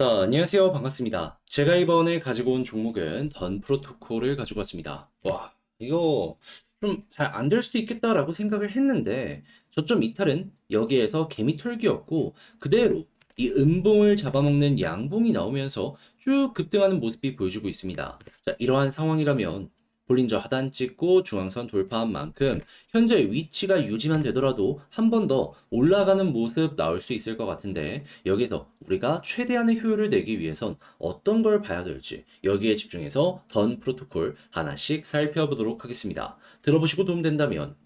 자, 안녕하세요. 반갑습니다. 제가 이번에 가지고 온 종목은 던 프로토콜을 가지고 왔습니다. 와, 이거 좀 잘 안 될 수도 있겠다라고 생각을 했는데, 저점 이탈은 여기에서 개미 털기였고, 그대로 이 음봉을 잡아먹는 양봉이 나오면서 쭉 급등하는 모습이 보여주고 있습니다. 자, 이러한 상황이라면 볼린저 하단 찍고 중앙선 돌파한 만큼 현재 위치가 유지만 되더라도 한 번 더 올라가는 모습 나올 수 있을 것 같은데 여기서 우리가 최대한의 효율을 내기 위해선 어떤 걸 봐야 될지 여기에 집중해서 던 프로토콜 하나씩 살펴보도록 하겠습니다. 들어보시고 도움된다면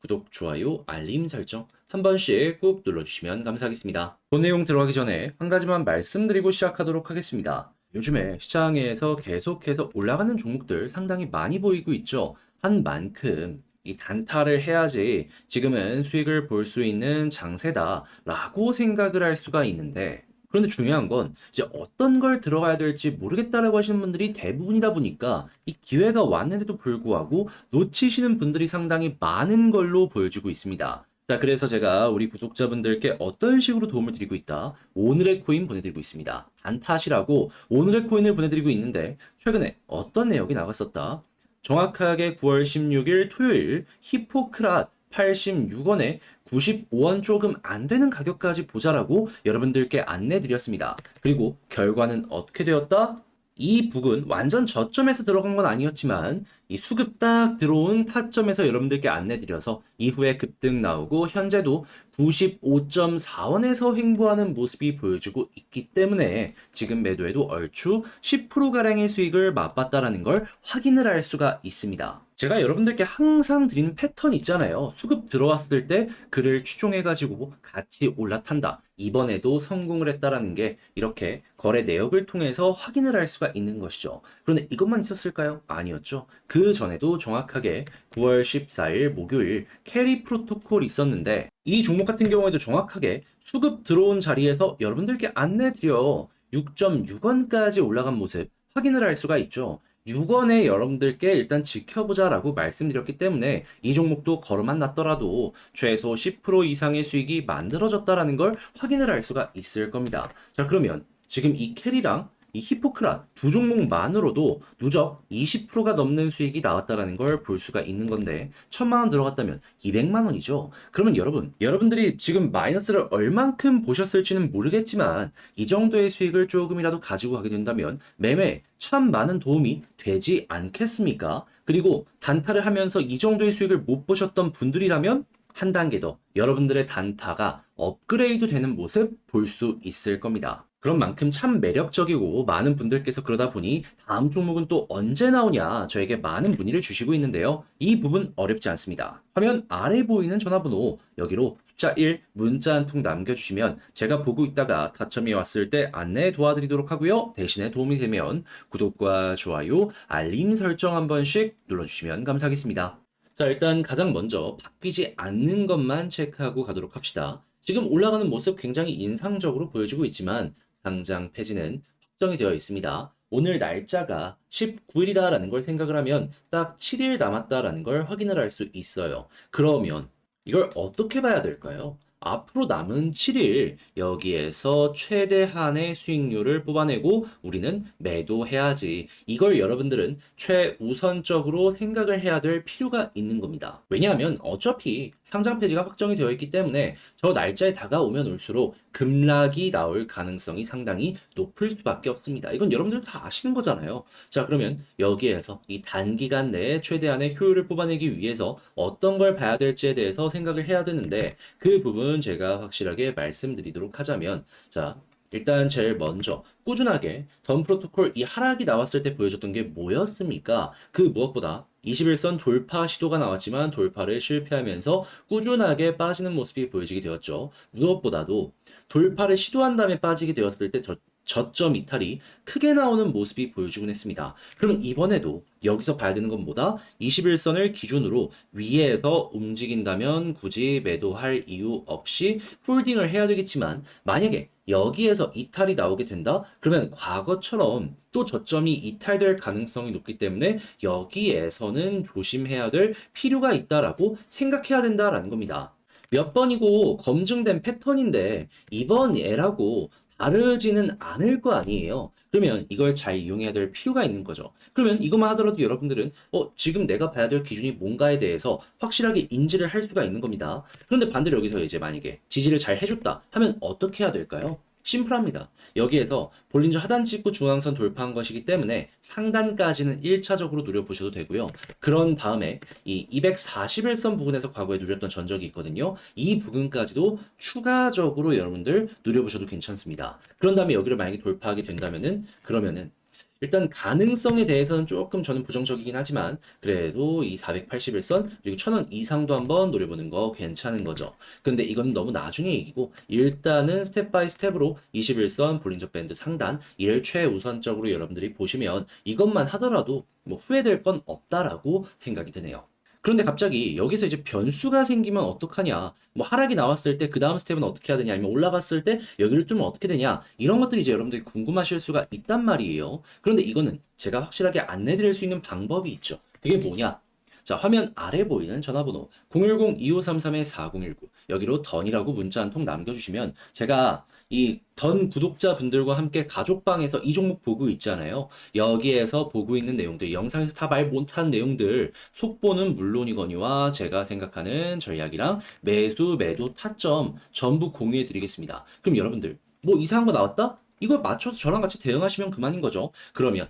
구독, 좋아요, 알림 설정 한 번씩 꾹 눌러주시면 감사하겠습니다. 본 내용 들어가기 전에 한 가지만 말씀드리고 시작하도록 하겠습니다. 요즘에 시장에서 계속해서 올라가는 종목들 상당히 많이 보이고 있죠. 한 만큼 이 단타를 해야지 지금은 수익을 볼 수 있는 장세다라고 생각을 할 수가 있는데 그런데 중요한 건 이제 어떤 걸 들어가야 될지 모르겠다라고 하시는 분들이 대부분이다 보니까 이 기회가 왔는데도 불구하고 놓치시는 분들이 상당히 많은 걸로 보여지고 있습니다. 자, 그래서 제가 우리 구독자분들께 어떤 식으로 도움을 드리고 있다. 오늘의 코인 보내드리고 있습니다. 단타시라고 오늘의 코인을 보내드리고 있는데 최근에 어떤 내역이 나왔었다. 정확하게 9월 16일 토요일 히포크랏 86원에 95원 조금 안 되는 가격까지 보자라고 여러분들께 안내 드렸습니다. 그리고 결과는 어떻게 되었다? 이 북은 완전 저점에서 들어간 건 아니었지만 이 수급 딱 들어온 타점에서 여러분들께 안내 드려서 이후에 급등 나오고 현재도 95.4원에서 횡보하는 모습이 보여주고 있기 때문에 지금 매도에도 얼추 10%가량의 수익을 맛봤다라는 걸 확인을 할 수가 있습니다. 제가 여러분들께 항상 드리는 패턴 있잖아요. 수급 들어왔을 때 그를 추종해가지고 같이 올라탄다. 이번에도 성공을 했다라는 게 이렇게 거래 내역을 통해서 확인을 할 수가 있는 것이죠. 그런데 이것만 있었을까요? 아니었죠. 그 전에도 정확하게 9월 14일 목요일 캐리 프로토콜 있었는데 이 종목 같은 경우에도 정확하게 수급 들어온 자리에서 여러분들께 안내 드려 6.6원까지 올라간 모습 확인을 할 수가 있죠. 6원에 여러분들께 일단 지켜보자라고 말씀드렸기 때문에 이 종목도 걸어만 났더라도 최소 10% 이상의 수익이 만들어졌다라는 걸 확인을 할 수가 있을 겁니다. 자, 그러면 지금 이 캐리랑 이 히포크랏 두 종목만으로도 누적 20%가 넘는 수익이 나왔다라는 걸 볼 수가 있는 건데 천만 원 들어갔다면 200만 원이죠. 그러면 여러분, 여러분들이 지금 마이너스를 얼만큼 보셨을지는 모르겠지만 이 정도의 수익을 조금이라도 가지고 가게 된다면 매매 참 많은 도움이 되지 않겠습니까? 그리고 단타를 하면서 이 정도의 수익을 못 보셨던 분들이라면 한 단계 더 여러분들의 단타가 업그레이드 되는 모습 볼 수 있을 겁니다. 그런 만큼 참 매력적이고 많은 분들께서 그러다 보니 다음 종목은 또 언제 나오냐 저에게 많은 문의를 주시고 있는데요. 이 부분 어렵지 않습니다. 화면 아래 보이는 전화번호 여기로 숫자 1 문자 한 통 남겨주시면 제가 보고 있다가 타점이 왔을 때 안내 도와드리도록 하고요. 대신에 도움이 되면 구독과 좋아요, 알림 설정 한 번씩 눌러주시면 감사하겠습니다. 자, 일단 가장 먼저 바뀌지 않는 것만 체크하고 가도록 합시다. 지금 올라가는 모습 굉장히 인상적으로 보여지고 있지만 상장 폐지는 확정이 되어 있습니다. 오늘 날짜가 19일이다라는 걸 생각을 하면 딱 7일 남았다라는 걸 확인을 할 수 있어요. 그러면 이걸 어떻게 봐야 될까요? 앞으로 남은 7일 여기에서 최대한의 수익률을 뽑아내고 우리는 매도해야지. 이걸 여러분들은 최우선적으로 생각을 해야 될 필요가 있는 겁니다. 왜냐하면 어차피 상장 폐지가 확정이 되어 있기 때문에 저 날짜에 다가오면 올수록 급락이 나올 가능성이 상당히 높을 수밖에 없습니다. 이건 여러분들 다 아시는 거잖아요. 자, 그러면 여기에서 이 단기간 내에 최대한의 효율을 뽑아내기 위해서 어떤 걸 봐야 될지에 대해서 생각을 해야 되는데 그 부분 제가 확실하게 말씀드리도록 하자면 자, 일단 제일 먼저 꾸준하게 던 프로토콜 이 하락이 나왔을 때 보여줬던 게 뭐였습니까? 그 무엇보다 21선 돌파 시도가 나왔지만 돌파를 실패하면서 꾸준하게 빠지는 모습이 보여지게 되었죠. 무엇보다도 돌파를 시도한 다음에 빠지게 되었을 때 저, 저점 이탈이 크게 나오는 모습이 보여주곤 했습니다. 그럼 이번에도 여기서 봐야 되는 건 뭐다? 21선을 기준으로 위에서 움직인다면 굳이 매도할 이유 없이 홀딩을 해야 되겠지만 만약에 여기에서 이탈이 나오게 된다? 그러면 과거처럼 또 저점이 이탈될 가능성이 높기 때문에 여기에서는 조심해야 될 필요가 있다라고 생각해야 된다라는 겁니다. 몇 번이고 검증된 패턴인데 이번 예라고 다르지는 않을 거 아니에요. 그러면 이걸 잘 이용해야 될 필요가 있는 거죠. 그러면 이것만 하더라도 여러분들은 어, 지금 내가 봐야 될 기준이 뭔가에 대해서 확실하게 인지를 할 수가 있는 겁니다. 그런데 반대로 여기서 이제 만약에 지지를 잘 해줬다 하면 어떻게 해야 될까요? 심플합니다. 여기에서 볼린저 하단 찍고 중앙선 돌파한 것이기 때문에 상단까지는 1차적으로 누려보셔도 되고요. 그런 다음에 이 241선 부근에서 과거에 누렸던 전적이 있거든요. 이 부근까지도 추가적으로 여러분들 누려보셔도 괜찮습니다. 그런 다음에 여기를 만약에 돌파하게 된다면은 그러면은 일단 가능성에 대해서는 조금 저는 부정적이긴 하지만 그래도 이 481선 그리고 1000원 이상도 한번 노려보는 거 괜찮은 거죠. 근데 이건 너무 나중에 얘기고 일단은 스텝 바이 스텝으로 21선 볼린저 밴드 상단 이를 최우선적으로 여러분들이 보시면 이것만 하더라도 뭐 후회될 건 없다라고 생각이 드네요. 그런데 갑자기 여기서 이제 변수가 생기면 어떡하냐? 뭐 하락이 나왔을 때 그 다음 스텝은 어떻게 해야 되냐? 아니면 올라갔을 때 여기를 뚫으면 어떻게 되냐? 이런 것들이 이제 여러분들이 궁금하실 수가 있단 말이에요. 그런데 이거는 제가 확실하게 안내 드릴 수 있는 방법이 있죠. 그게 뭐냐? 자, 화면 아래 보이는 전화번호 010-2533-4019 여기로 던이라고 문자 한 통 남겨주시면 제가 이 던 구독자분들과 함께 가족방에서 이 종목 보고 있잖아요. 여기에서 보고 있는 내용들, 영상에서 다 말 못한 내용들, 속보는 물론이거니와 제가 생각하는 전략이랑 매수, 매도, 타점 전부 공유해 드리겠습니다. 그럼 여러분들, 뭐 이상한 거 나왔다? 이걸 맞춰서 저랑 같이 대응하시면 그만인 거죠. 그러면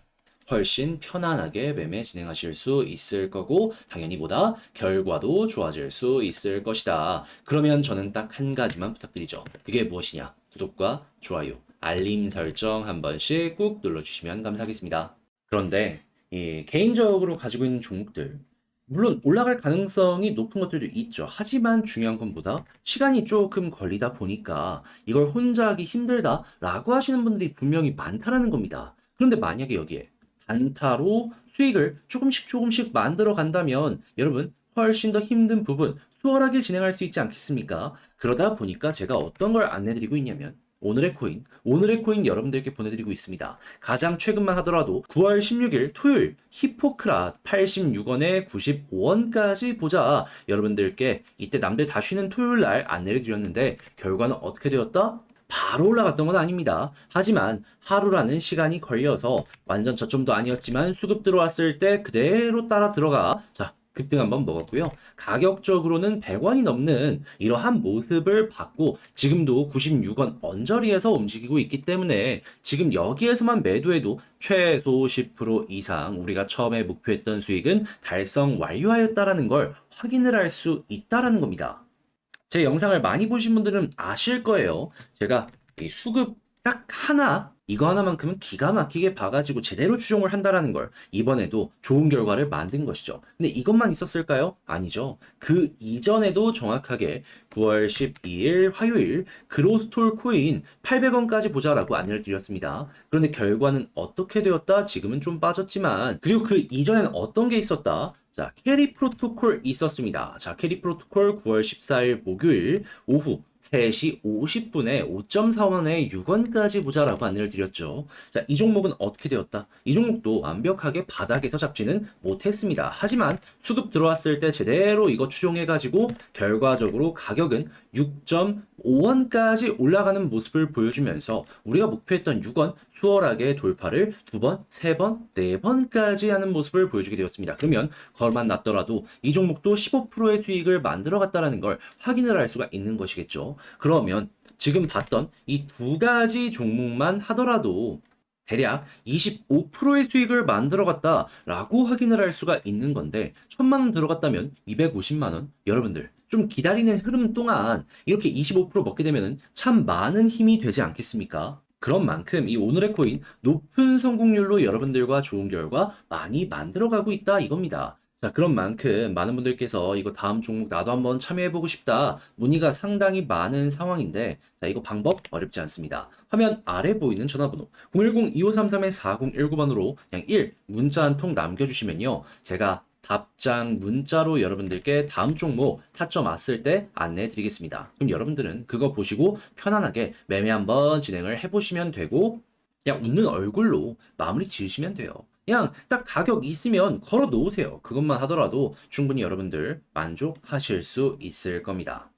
훨씬 편안하게 매매 진행하실 수 있을 거고 당연히 보다 결과도 좋아질 수 있을 것이다. 그러면 저는 딱 한 가지만 부탁드리죠. 그게 무엇이냐? 구독과 좋아요, 알림 설정 한 번씩 꾹 눌러주시면 감사하겠습니다. 그런데 이 개인적으로 가지고 있는 종목들 물론 올라갈 가능성이 높은 것들도 있죠. 하지만 중요한 건 보다 시간이 조금 걸리다 보니까 이걸 혼자 하기 힘들다라고 하시는 분들이 분명히 많다라는 겁니다. 그런데 만약에 여기에 단타로 수익을 조금씩 조금씩 만들어 간다면 여러분 훨씬 더 힘든 부분 수월하게 진행할 수 있지 않겠습니까? 그러다 보니까 제가 어떤 걸 안내드리고 있냐면 오늘의 코인, 오늘의 코인 여러분들께 보내드리고 있습니다. 가장 최근만 하더라도 9월 16일 토요일 히포크라 86원에 95원까지 보자. 여러분들께 이때 남들 다 쉬는 토요일 날 안내를 드렸는데 결과는 어떻게 되었다? 바로 올라갔던 건 아닙니다. 하지만 하루라는 시간이 걸려서 완전 저점도 아니었지만 수급 들어왔을 때 그대로 따라 들어가. 자, 급등 한번 먹었고요. 가격적으로는 100원이 넘는 이러한 모습을 봤고 지금도 96원 언저리에서 움직이고 있기 때문에 지금 여기에서만 매도해도 최소 10% 이상 우리가 처음에 목표했던 수익은 달성 완료하였다라는 걸 확인을 할 수 있다라는 겁니다. 제 영상을 많이 보신 분들은 아실 거예요. 제가 이 수급 딱 하나 이거 하나만큼은 기가 막히게 봐가지고 제대로 추종을 한다라는 걸 이번에도 좋은 결과를 만든 것이죠. 근데 이것만 있었을까요? 아니죠. 그 이전에도 정확하게 9월 12일 화요일 그로스톨 코인 800원까지 보자라고 안내를 드렸습니다. 그런데 결과는 어떻게 되었다? 지금은 좀 빠졌지만 그리고 그 이전에는 어떤 게 있었다? 자, 캐리 프로토콜 있었습니다. 자, 캐리 프로토콜 9월 14일 목요일 오후 3시 50분에 5.4원에 6원까지 보자라고 안내를 드렸죠. 자, 이 종목은 어떻게 되었다? 이 종목도 완벽하게 바닥에서 잡지는 못했습니다. 하지만 수급 들어왔을 때 제대로 이거 추종해가지고 결과적으로 가격은 6.5원까지 올라가는 모습을 보여주면서 우리가 목표했던 6원 수월하게 돌파를 두 번, 세 번, 네 번까지 하는 모습을 보여주게 되었습니다. 그러면 걸만 났더라도 이 종목도 15%의 수익을 만들어 갔다라는 걸 확인을 할 수가 있는 것이겠죠. 그러면 지금 봤던 이 두 가지 종목만 하더라도 대략 25%의 수익을 만들어 갔다라고 확인을 할 수가 있는 건데 천만 원 들어갔다면 250만 원 여러분들 좀 기다리는 흐름 동안 이렇게 25% 먹게 되면 참 많은 힘이 되지 않겠습니까? 그런 만큼 이 오늘의 코인 높은 성공률로 여러분들과 좋은 결과 많이 만들어가고 있다 이겁니다. 자, 그런 만큼 많은 분들께서 이거 다음 종목 나도 한번 참여해보고 싶다. 문의가 상당히 많은 상황인데, 자, 이거 방법 어렵지 않습니다. 화면 아래 보이는 전화번호 010-2533-4019번으로 그냥 1 문자 한 통 남겨주시면요. 제가 답장 문자로 여러분들께 다음 종목 타점 왔을 때 안내해 드리겠습니다. 그럼 여러분들은 그거 보시고 편안하게 매매 한번 진행을 해보시면 되고, 그냥 웃는 얼굴로 마무리 지으시면 돼요. 그냥 딱 가격 있으면 걸어 놓으세요. 그것만 하더라도 충분히 여러분들 만족하실 수 있을 겁니다.